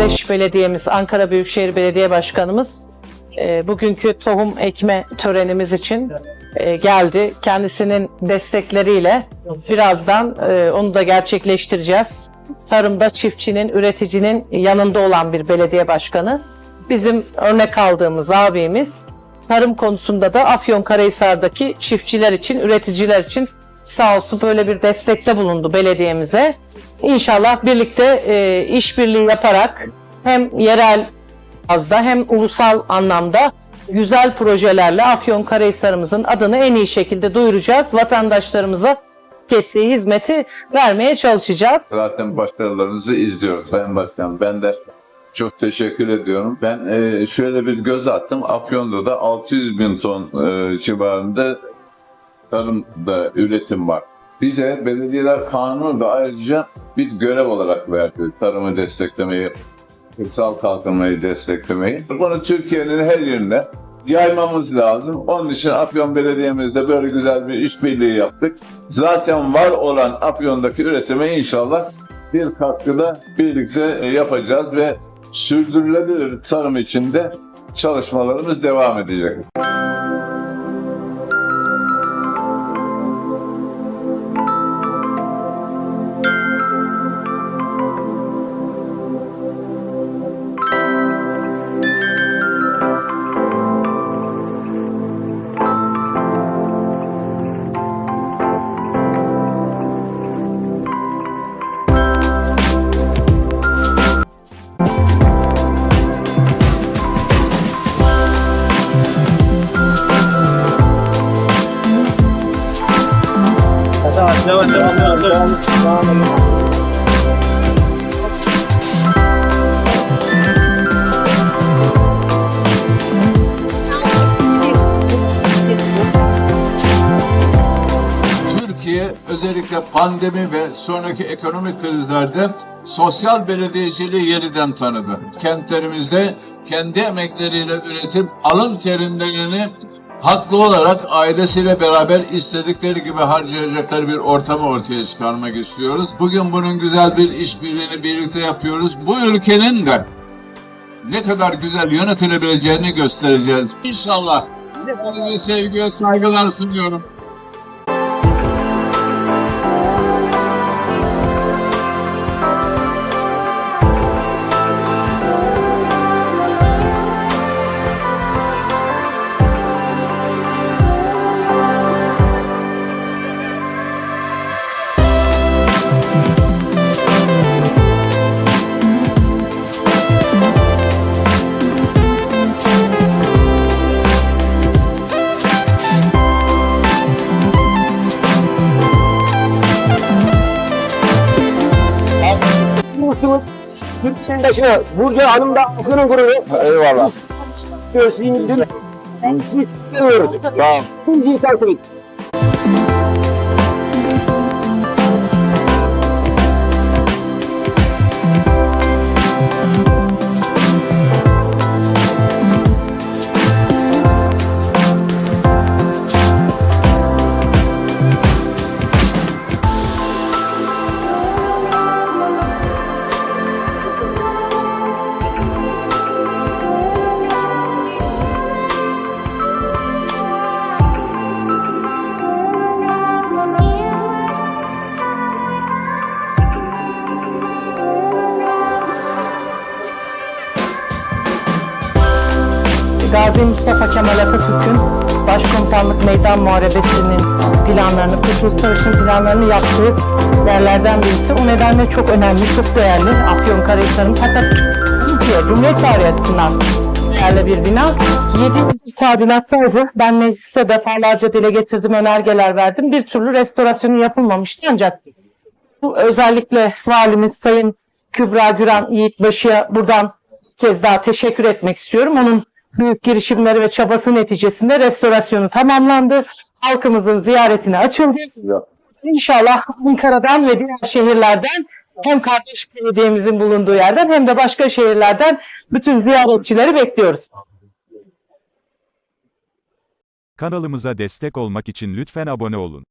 kardeş belediyemiz, Ankara Büyükşehir Belediye Başkanımız e, bugünkü tohum ekme törenimiz için e, geldi. Kendisinin destekleriyle birazdan e, onu da gerçekleştireceğiz. Tarımda çiftçinin, üreticinin yanında olan bir belediye başkanı. Bizim örnek aldığımız abimiz tarım konusunda da Afyonkarahisar'daki çiftçiler için, üreticiler için sağ olsun böyle bir destekte bulundu belediyemize. İnşallah birlikte e, işbirliği yaparak hem yerel azda hem ulusal anlamda güzel projelerle Afyonkarahisar'ımızın adını en iyi şekilde duyuracağız. Vatandaşlarımıza ettiği hizmeti vermeye çalışacağız. Zaten başarılarınızı izliyoruz Sayın Başkanım. Ben de çok teşekkür ediyorum. Ben e, şöyle bir göz attım. Afyon'da da 600 bin ton e, civarında tarımda üretim var. Bize belediyeler kanunu da ayrıca bir görev olarak verdi. Tarımı desteklemeyi, kırsal kalkınmayı desteklemeyi. Bunu Türkiye'nin her yerine yaymamız lazım. Onun için Afyon Belediye'mizde böyle güzel bir işbirliği yaptık. Zaten var olan Afyon'daki üretime inşallah bir katkıda birlikte e, yapacağız ve sürdürülebilir tarım içinde çalışmalarımız devam edecek. Türkiye özellikle pandemi ve sonraki ekonomik krizlerde sosyal belediyeciliği yeniden tanıdı. Kentlerimizde kendi emekleriyle üretip alın terimlerini haklı olarak ailesiyle beraber istedikleri gibi harcayacakları bir ortamı ortaya çıkarmak istiyoruz. Bugün bunun güzel bir işbirliğini birlikte yapıyoruz. Bu ülkenin de ne kadar güzel yönetilebileceğini göstereceğiz. İnşallah. Hepinize sevgi saygılar sunuyorum. 그 대신에 물게 아는다 하는 거를 해와라. 수 있는 수익을 공지 사이트를 Gazi Mustafa Kemal Atatürk'ün Başkomutanlık Meydan Muharebesi'nin planlarını, Kurtuluş Savaşı'nın planlarını yaptığı yerlerden birisi. O nedenle çok önemli, çok değerli Afyonkarahisar'ımız. Hatta Türkiye, Cumhuriyet tarihi açısından değerli bir bina. 7 yıl tadilattaydı. Ben mecliste defalarca dile getirdim, önergeler verdim. Bir türlü restorasyonu yapılmamıştı ancak bu özellikle valimiz Sayın Kübra Güran Yiğitbaşı'ya buradan bir kez daha teşekkür etmek istiyorum. Onun büyük girişimleri ve çabası neticesinde restorasyonu tamamlandı. Halkımızın ziyaretine açıldı. İnşallah Ankara'dan ve diğer şehirlerden hem kardeş belediyemizin bulunduğu yerden hem de başka şehirlerden bütün ziyaretçileri bekliyoruz. Kanalımıza destek olmak için lütfen abone olun.